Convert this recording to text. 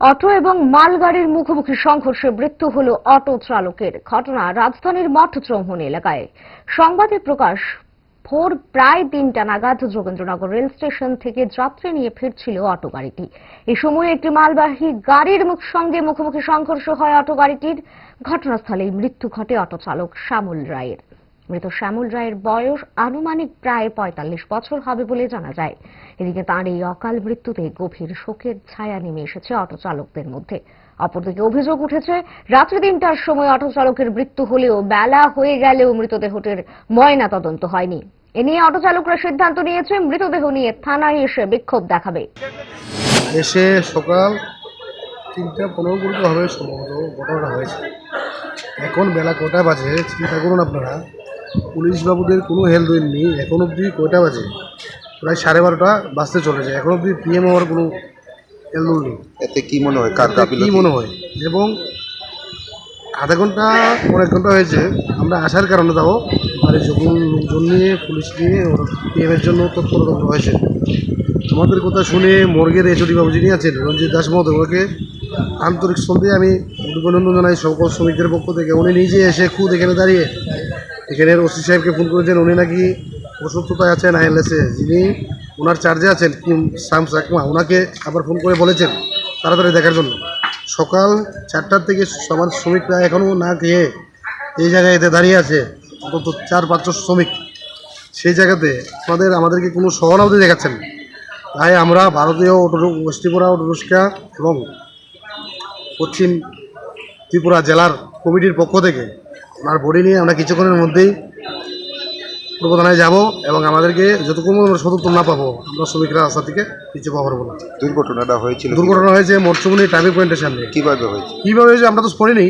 Auto এবং মালগাড়ির মুখোমুখি সংঘর্ষে মৃত্যু হল অটো চালকের ঘটনা রাজধানীর মঠচৌহন এলাকায়। সংবাদে প্রকাশ, ভোর প্রায় তিনটা নাগাদ যোগেন্দ্রনগর রেল স্টেশন থেকে যাত্রী নিয়ে ফিরছিল অটো গাড়িটি। এই সময় একটি মালবাহী গাড়ির মুখ সঙ্গে মুখোমুখি সংঘর্ষ হয় অটো গাড়িটির। ঘটনাস্থলেই মৃত্যু ঘটে অটো চালক শ্যামল রায়ের। মৃত শ্যামল রায়ের বয়স আনুমানিক প্রায় পঁয়তাল্লিশ বছর হবে বলে জানা যায়। এদিকে তাঁর এই অকাল মৃত্যুতে গভীর শোকের ছায়া নেমে এসেছে অটো চালকদের মধ্যে। অপরদিকে অভিযোগ উঠেছে, রাত্রি তিনটার সময় অটো চালকের মৃত্যু হলেও বেলা হয়ে গেলেও মৃতদেহটির ময়না তদন্ত হয়নি। এ নিয়ে অটো চালকরা সিদ্ধান্ত নিয়েছে, মৃতদেহ নিয়ে থানায় এসে বিক্ষোভ দেখাবে। এসে সকাল তিনটা পনেরো কুড়িতে হবে, সম্ভবত ঘটনাটা হয়েছে। এখন বেলা কটা বাজে, চিন্তা করুন আপনারা। পুলিশ বাবুদের কোনো হেল্প নেই। এখন অবধি কয়টা বাজে? প্রায় সাড়ে বারোটা বাজতে চলেছে। এখন অবধি পিএম হওয়ার কোনো হেল্প নেই। এতে কী মনে হয়? কার কী মনে হয়? এবং আধা ঘণ্টা অনেক ঘণ্টা হয়েছে। আমরা আসার কারণে তাও বাড়ির যখন লোকজন নিয়ে পুলিশ নিয়ে পিএমের জন্য তৎপরতা হয়েছে। আমাদের কথা শুনে মর্গের এচডি বাবু যিনি আছেন রঞ্জিত দাস মহোদয় ওনাকে আন্তরিক শ্রদ্ধে আমি অভিনন্দন জানাই। সকল শ্রমিকদের পক্ষ থেকে। উনি নিজে এসে খুদ এখানে দাঁড়িয়ে এখানের ওসি সাহেবকে ফোন করেছেন, উনি নাকি অসুস্থতায় আছেন আইএলএসে। যিনি ওনার চার্জে আছেন, কিম সাকমা ওনাকে আবার ফোন করে বলেছেন তাড়াতাড়ি দেখার জন্য। সকাল চারটার থেকে সবার শ্রমিকরা এখনও না খেয়ে এই জায়গায় এতে দাঁড়িয়ে আছে, অন্তত চার পাঁচশো শ্রমিক। সেই জায়গাতে আপনাদের আমাদেরকে কোনো সহানুভূতি দেখাচ্ছেন তাই আমরা ভারতীয় অটো গোষ্ঠীপুরা অটো রিক্সা এবং পশ্চিম ত্রিপুরা জেলার কমিটির পক্ষ থেকে ওনার বডি নিয়ে আমরা কিছুক্ষণের মধ্যেই পূর্ব থানায় যাব এবং আমাদেরকে যতক্ষণ আমরা সতর্ক না পাবো আমরা শ্রমিকরা রাস্তা থেকে কিছু পাবো না। দুর্ঘটনাটা হয়েছিল দুর্ঘটনা হয়েছে মরসুমনি ট্রাফিক পয়েন্টের সামনে কীভাবে হয়েছে? কীভাবে হয়েছে আমরা তো পড়িনি